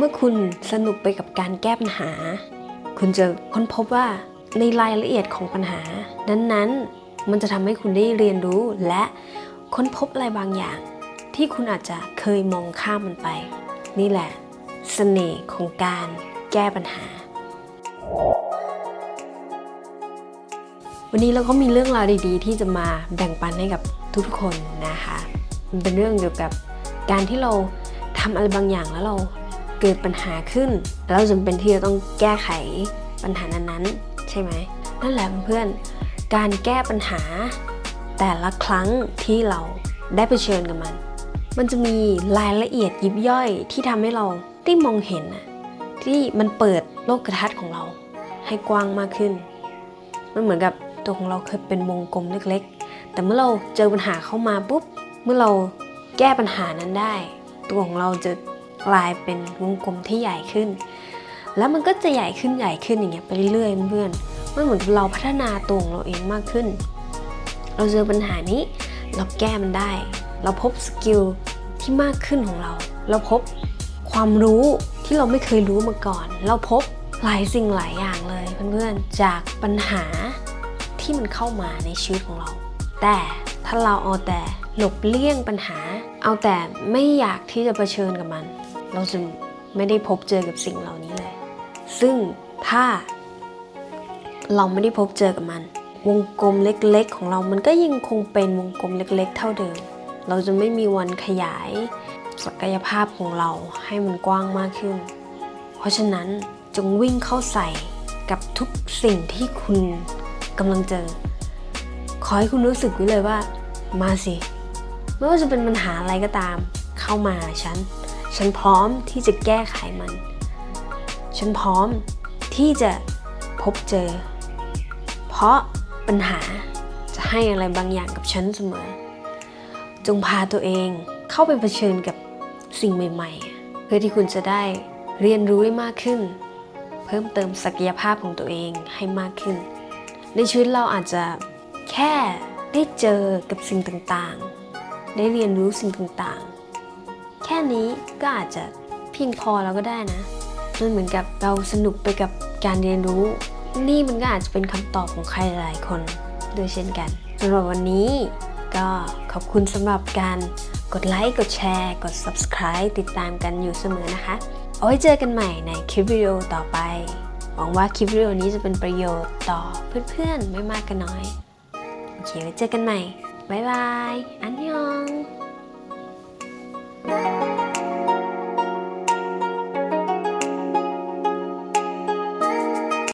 เมื่อคุณสนุกไปกับการแก้ปัญหา คุณจะค้นพบว่าในรายละเอียดของปัญหา นั้นๆ มันจะทำให้คุณได้เรียนรู้และค้นพบอะไรบางอย่าง ที่คุณอาจจะเคยมองข้ามมันไป นี่แหละเสน่ห์ของการแก้ปัญหา วันนี้เราก็มีเรื่องราวดีๆ ที่จะมาแบ่งปันให้กับทุกคนนะคะ มันเป็นเรื่องเกี่ยวกับการที่เราทำอะไรบางอย่างแล้วเรา เกิดปัญหาขึ้นแล้วเราจำเป็นที่จะต้องแก้ไขปัญหานั้นๆ ใช่ไหมนั่นแหละเพื่อนๆการแก้ปัญหา แต่ละครั้งที่เราได้เผชิญกับมัน มันจะมีรายละเอียดยิบย่อยที่ทำให้เราได้มองเห็นที่มันเปิดโลกทัศน์ของเรา ให้กว้างมากขึ้น มันเหมือนกับตัวของเราเคยเป็นวงกลมเล็กๆ แต่เมื่อเราเจอปัญหาเข้ามาปุ๊บ เมื่อเราแก้ปัญหานั้นได้ ตัวของเราจะ กลายเป็นวงกลมที่ใหญ่ขึ้น แล้วมันก็จะใหญ่ขึ้นใหญ่ขึ้นอย่างเงี้ยไปเรื่อยๆเพื่อนมันเหมือนเราพัฒนาตัวของเราเองมากขึ้น เราเจอปัญหานี้ เราแก้มันได้ เราพบสกิลที่มากขึ้นของเรา เราพบความรู้ที่เราไม่เคยรู้มาก่อน เราพบหลายสิ่งหลายอย่างเลยเพื่อนๆ จากปัญหาที่มันเข้ามาในชีวิตของเรา แต่ถ้าเราเอาแต่หลบเลี่ยงปัญหา เอาแต่ไม่อยากที่จะเผชิญกับมัน เราจะไม่ได้พบเจอกับสิ่งเหล่านี้เลย ซึ่งถ้า เราไม่ได้พบเจอกับมัน วงกลมเล็กๆ ของเรามันก็ยังคงเป็นวงกลมเล็ก ๆ เท่าเดิม เราจะไม่มีวันขยายศักยภาพของเราให้มันกว้างมากขึ้น เพราะฉะนั้นจงวิ่งเข้าใส่กับทุกสิ่งที่คุณกำลังเจอ ขอให้คุณรู้สึกไว้เลยว่า มาสิ ไม่ว่าจะเป็นปัญหาอะไรก็ตาม เข้ามาหาฉัน ฉันพร้อมที่จะแก้ไขมัน ฉันพร้อมที่จะพบเจอ เพราะปัญหาจะให้อะไรบางอย่างกับฉันเสมอ จงพาตัวเองเข้าไปเผชิญกับสิ่งใหม่ ๆ เพื่อที่คุณจะได้เรียนรู้ได้มากขึ้น เพิ่มเติมศักยภาพของตัวเองให้มากขึ้น ในชีวิตเราอาจจะแค่ได้เจอกับสิ่งต่างๆ ได้เรียนรู้สิ่งต่างๆ แค่นี้ก็อาจจะเพียงพอแล้วก็ได้นะมันเหมือนกับเราสนุกไปกับการเรียนรู้ นี่มันก็อาจจะเป็นคำตอบของใครหลายคนด้วยเช่นกันสำหรับวันนี้ก็ขอบคุณสำหรับการกดไลค์ กดแชร์ กด subscribe ติดตามกันอยู่เสมอนะคะ เอาไว้เจอกันใหม่ในคลิปวิดีโอต่อไป หวังว่าคลิปวิดีโอนี้จะเป็นประโยชน์ต่อเพื่อนๆ ไม่มากก็น้อย โอเค ไว้เจอกันใหม่ บ๊ายบาย อันยอง